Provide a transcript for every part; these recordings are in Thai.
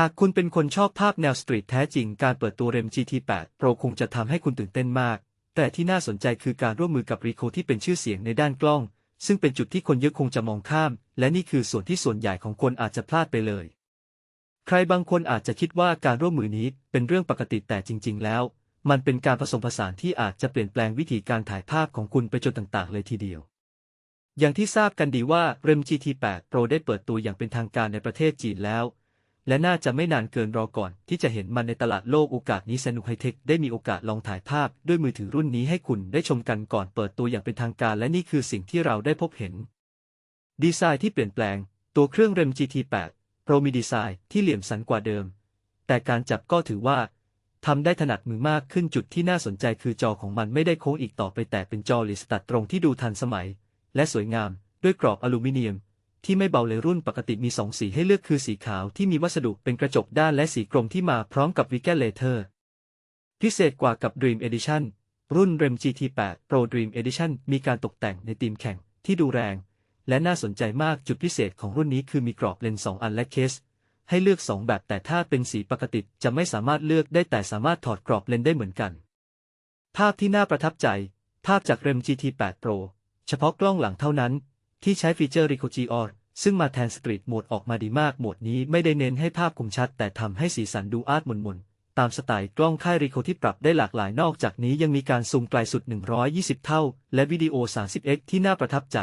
หากคุณเป็นคนชอบภาพแนวสตรีทแท้จริงการเปิดตัวเรม GT8 Pro คงจะทำให้คุณตื่นเต้นมาก แต่ที่น่าสนใจคือการร่วมมือกับรีโคที่เป็นชื่อเสียงในด้านกล้อง ซึ่งเป็นจุดที่คนเยอะคงจะมองข้าม และนี่คือส่วนที่ส่วนใหญ่ของคนอาจจะพลาดไปเลย ใครบางคนอาจจะคิดว่าการร่วมมือนี้เป็นเรื่องปกติแต่จริง ๆ แล้ว มันเป็นการผสมผสานที่อาจจะเปลี่ยนแปลงวิธีการถ่ายภาพของคุณไปจนต่างๆ เลยทีเดียวอย่างที่ทราบกันดีว่า REM GT8 Pro ได้เปิดตัวอย่างเป็นทางการในประเทศจีนแล้ว และน่าจะไม่นานเกินรอก่อน ที่จะเห็นมันในตลาดโลกโอกาสนี้ซนุไฮเทคได้มีโอกาสลองถ่ายภาพด้วยมือถือรุ่นนี้ให้คุณได้ชมกันก่อนเปิดตัวอย่างเป็นทางการ และนี่คือสิ่งที่เราได้พบเห็น ดีไซน์ที่เปลี่ยนแปลง ตัวเครื่อง REM GT8 Pro มีดีไซน์ที่เหลี่ยมสันกว่าเดิม แต่การจับก็ถือว่าทำได้ถนัดมือมากขึ้นจุดที่น่าสนใจคือจอของมันไม่ได้โค้งอีกต่อไปแต่เป็นจอลิสตัดตรงที่ดูทันสมัย และสวยงามด้วยกรอบอลูมิเนียม ที่ไม่เบาเลยรุ่นปกติมีสองสีให้เลือกคือสีขาวที่มีวัสดุเป็นกระจกด้านและสีกรมที่มาพร้อมกับวิกเกเลเทอร์ พิเศษกว่ากับ Dream Edition รุ่น REM GT8 Pro Dream Edition มีการตกแต่งในธีมแข่งที่ดูแรง และน่าสนใจมากจุดพิเศษของรุ่นนี้คือมีกรอบเลนส์2อันและเคส ให้เลือก 2 แบบแต่ถ้าเป็นสีปกติจะไม่สามารถเลือกได้แต่สามารถถอดกรอบเลนส์ได้เหมือนกัน ภาพที่น่าประทับใจ ภาพจาก REM GT8 Pro เฉพาะกล้องหลังเท่านั้น ที่ใช้ฟีเจอร์ r i c o GR ซึ่งมาแทนสตรีทโหมดออกมาดีมากโหมดนี้ไม่ได้เน้นให้ภาพคมชัด แต่ทำให้สีสันดูอาร์ตมนๆ ตามสไตล์กล้องค่าย Ricoh ที่ปรับได้หลากหลายนอกจากนี้ยังมีการซูมไกลสุด 120 เท่า และวิดีโอ 30x ที่น่าประทับใจ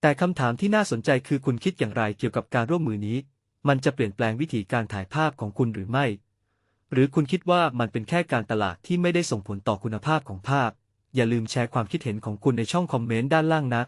แต่คำถามที่น่าสนใจคือคุณคิดอย่างไรเกี่ยวกับการร่วมมือนี้ มันจะเปลี่ยนแปลงวิธีการถ่ายภาพของคุณหรือไม่ หรือคุณคิดว่ามันเป็นแค่การตลาดที่ไม่ได้ส่งผลต่อคุณภาพของภาพ อย่าลืมแชร์ความคิดเห็นของคุณในช่องคอมเมนต์ด้านล่างนะ